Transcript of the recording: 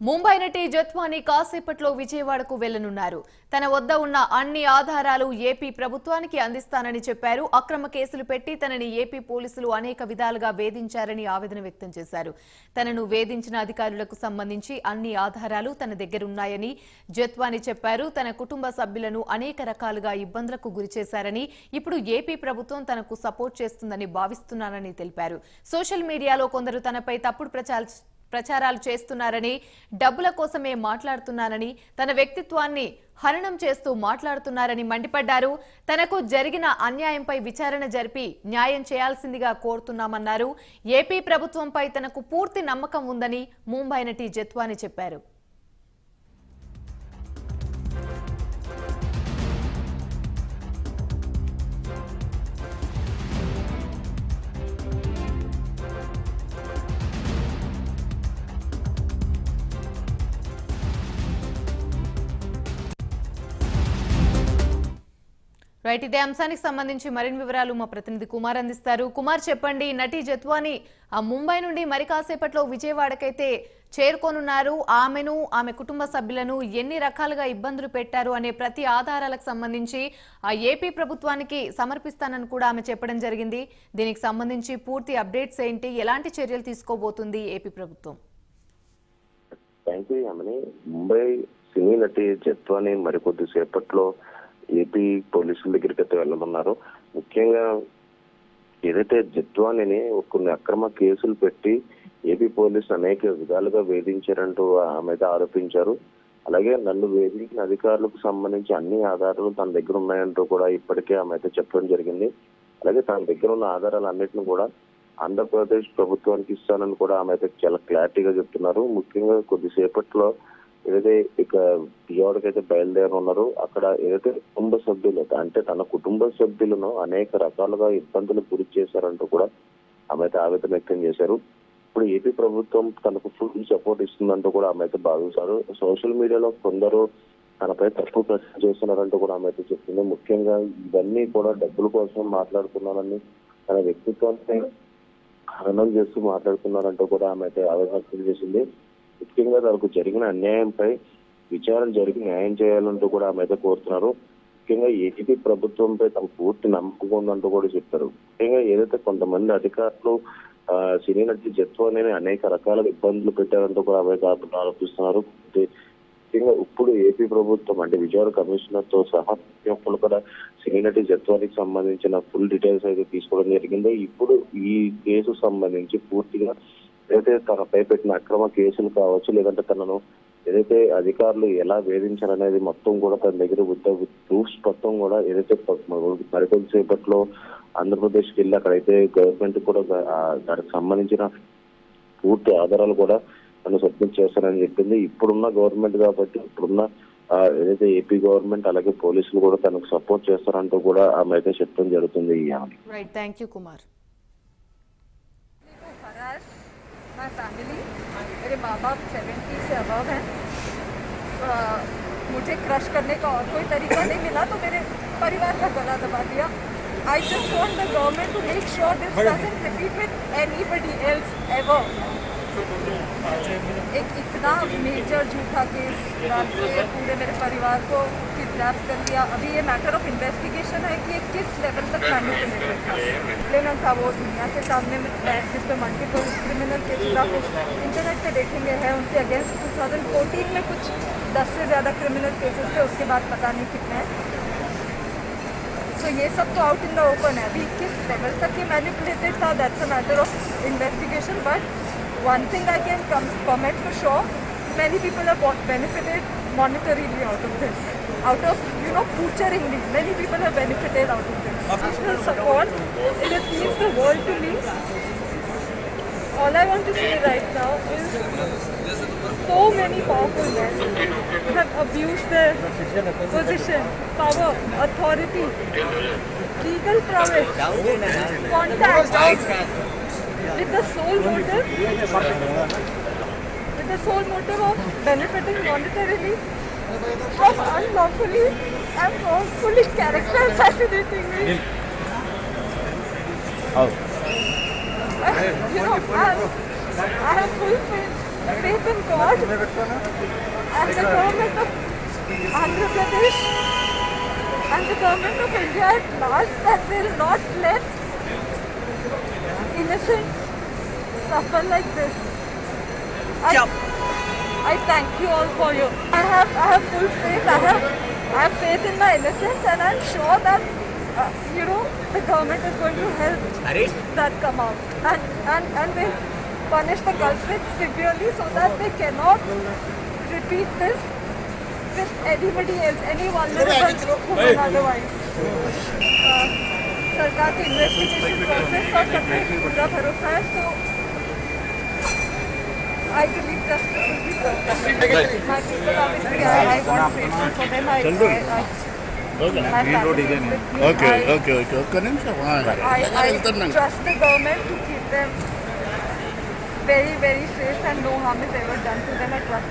ముంబై నటి జత్వాని కాసేపట్లో విజయవాడకు వెళ్ళనున్నారు తన వద్ద ఉన్న అన్ని ఆధారాలు ఏపీ ప్రభుత్వానికి అందిస్తానని చెప్పారు. అక్రమ కేసులు పెట్టి తనని ఏపీ పోలీసులు అనేక విధాలుగా వేధించారని ఆవేదన వ్యక్తం చేశారు. తనను వేధించిన అధికారులకు సంబంధించి అన్ని ఆధారాలు తన దగ్గరున్నాయని జత్వాని చెప్పారు. తన కుటుంబ సభ్యులను అనేక రకాలుగా ఇబ్బందులకు గురిచేశారని ఇప్పుడు ఏపీ ప్రభుత్వం తనకు సపోర్ట్ చేస్తుందని భావిస్తున్నానని తెలిపారు. సోషల్ మీడియాలో కొందరు తనపై తప్పుడు ప్రచారం ప్రచారాలు చేస్తున్నారని డబ్బుల కోసమే మాట్లాడుతున్నానని తన వ్యక్తిత్వాన్ని హననం చేస్తూ మాట్లాడుతున్నారని మండిపడ్డారు. తనకు జరిగిన అన్యాయంపై విచారణ జరిపి న్యాయం చేయాల్సిందిగా కోరుతున్నామన్నారు. ఏపీ ప్రభుత్వంపై తనకు పూర్తి నమ్మకం ఉందని ముంబై నటి జత్వాని చెప్పారు. రైట్ ఇదే అంశానికి సంబంధించి మరిన్ని వివరాలు మా ప్రతినిధి కుమార్ అందిస్తారు. కుమార్ చెప్పండి నటి జత్వాని ఆ ముంబై నుండి మరి కాసేపట్లో విజయవాడకైతే చేరుకోనున్నారు. ఆమెను ఆమె కుటుంబ సభ్యులను ఎన్ని రకాలుగా ఇబ్బందులు పెట్టారు అనే ప్రతి ఆధారాలకు సంబంధించి ఆ ఏపీ ప్రభుత్వానికి సమర్పిస్తానని కూడా ఆమె చెప్పడం జరిగింది. దీనికి సంబంధించి పూర్తి అప్డేట్స్ ఏంటి? ఎలాంటి చర్యలు తీసుకోబోతుంది ఏపీ ప్రభుత్వం? ముంబై సినీ నటి జత్వాని మరికొద్ది సేపట్లో ఏపీ పోలీసుల దగ్గరికి అయితే వెళ్ళమన్నారు. ముఖ్యంగా ఏదైతే జత్వానిని కొన్ని అక్రమ కేసులు పెట్టి ఏపీ పోలీసులు అనేక విధాలుగా వేధించారంటూ ఆమె అయితే ఆరోపించారు. అలాగే నన్ను వేధించిన అధికారులకు సంబంధించి అన్ని ఆధారాలు తన దగ్గర ఉన్నాయంటూ కూడా ఇప్పటికే ఆమె అయితే చెప్పడం జరిగింది. అలాగే తన దగ్గర ఉన్న ఆధారాలు అన్నిటిని కూడా ఆంధ్రప్రదేశ్ ప్రభుత్వానికి ఇస్తానని కూడా ఆమె అయితే చాలా క్లారిటీగా చెప్తున్నారు. ముఖ్యంగా కొద్దిసేపట్లో ఏదైతే ఇక విజయవాడకైతే బయలుదేరి ఉన్నారు అక్కడ ఏదైతే కుటుంబ సభ్యులు అంటే తన కుటుంబ సభ్యులను అనేక రకాలుగా ఇబ్బందులు గురి చేశారంటూ కూడా ఆమె అయితే ఆవేదన వ్యక్తం చేశారు. ఇప్పుడు ఏపీ ప్రభుత్వం తనకు ఫుల్ సపోర్ట్ ఇస్తుందంటూ కూడా ఆమె అయితే భావిస్తారు. సోషల్ మీడియాలో కొందరు తనపై తప్పు ప్రశ్న చేస్తున్నారంటూ కూడా ఆమె అయితే చెప్తుంది ముఖ్యంగా ఇవన్నీ కూడా డబ్బుల కోసం మాట్లాడుతున్నానని తన వ్యక్తిత్వాన్ని హననం చేస్తూ మాట్లాడుతున్నారంటూ కూడా ఆమె అయితే ఆవేదన వ్యక్తం చేసింది. ముఖ్యంగా తనకు జరిగిన అన్యాయంపై విచారణ జరిగి న్యాయం చేయాలంటూ కూడా ఆమె అయితే కోరుతున్నారు. ముఖ్యంగా ఏపీ ప్రభుత్వంపై తమ పూర్తి నమ్మకం ఉందంటూ కూడా చెప్పారు ముఖ్యంగా ఏదైతే కొంతమంది అధికారులు సినీ నటి జత్వాన్ని అనేక రకాల ఇబ్బందులు పెట్టారంటూ కూడా ఆమె కాకుండా ఆరోపిస్తున్నారు. ముఖ్యంగా ఇప్పుడు ఏపీ ప్రభుత్వం అంటే విజయవాడ కమిషనర్తో సహా ఒక్కరు కూడా సినీ నటి జత్వానికి సంబంధించిన ఫుల్ డీటెయిల్స్ అయితే తీసుకోవడం జరిగింది. ఇప్పుడు ఈ కేసు సంబంధించి పూర్తిగా ఏదైతే తనపై పెట్టిన అక్రమ కేసులు కావచ్చు లేదంటే తనను ఏదైతే అధికారులు ఎలా వేధించారనేది మొత్తం కూడా తన దగ్గర ఉద్యోగ ప్రూఫ్స్ మొత్తం కూడా ఏదైతే ప- మరికొద్ది ఆంధ్రప్రదేశ్కి వెళ్ళి అక్కడైతే గవర్నమెంట్ కూడా దానికి సంబంధించిన పూర్తి ఆధారాలు కూడా తను సబ్మిట్ చేస్తానని చెప్పింది. ఇప్పుడున్న గవర్నమెంట్ కాబట్టి ఇప్పుడున్న ఏదైతే ఏపీ గవర్నమెంట్ అలాగే పోలీసులు కూడా తనకు సపోర్ట్ చేస్తారంటూ కూడా ఆమె అయితే చెప్పడం జరుగుతుంది ఈ right thank you Kumar my family मेरे माँ बाप सेवेंटी से अबव हैं। मुझे क्रश करने का और कोई तरीका नहीं मिला तो मेरे परिवार का गला दबा दिया। I just want the government to make sure this doesn't repeat with anybody else ever एक इतना मेजर झूठा केस पूरे मेरे परिवार को किडनैप कर लिया। अभी ये मैटर ऑफ़ इन्वेस्टिगेशन है कि ये किस लेवल तक मैनिपुलेटेड था लेनन था वो दुनिया के सामने जिस पे मल्टीपल क्रिमिनल केसेस आप इंटरनेट पे देखेंगे, हैं उनके अगेंस्ट 2014 में कुछ 10 से ज़्यादा क्रिमिनल केसेस थे, उसके बाद पता नहीं कितने। हैं सो ये सब तो आउट इन द ओपन है। अभी किस लेवल तक ये मैनिपुलेटेड था that's a matter of investigation but one thing I can comment for sure, many people have benefited monetarily out of this. Out of, you know, butcheringly, many people have benefited out of this. National support, it means the world to me. All I want to say right now is so many powerful men have abused their position, power, authority, legal prowess, contact with the sole motive, with the sole motive of benefiting monetarily from unlawfully and wrongfully character assassinating me. I, oh. you know, I, I have full faith faith in God and the government of Andhra Pradesh and the government of India at large that will not let innocents suffer like this. I, I thank you all for your. I have I have full faith. I have I have faith in my innocence, and I'm sure that uh, you know the government is going to help that come out and and and will punish the culprits severely so that they cannot repeat this with anybody else, any vulnerable woman otherwise. Uh, सरकार के investigation process और सब पे पूरा भरोसा है तो I believe justice will be served. My people obviously, I, I want safety for them. I, I, I, my family is with me. Okay I, okay okay ఒక్క నిమిషం ఆ, I, I వెళ్తున్నాను trust the government to keep them very, very safe and no harm is ever done to them. I trust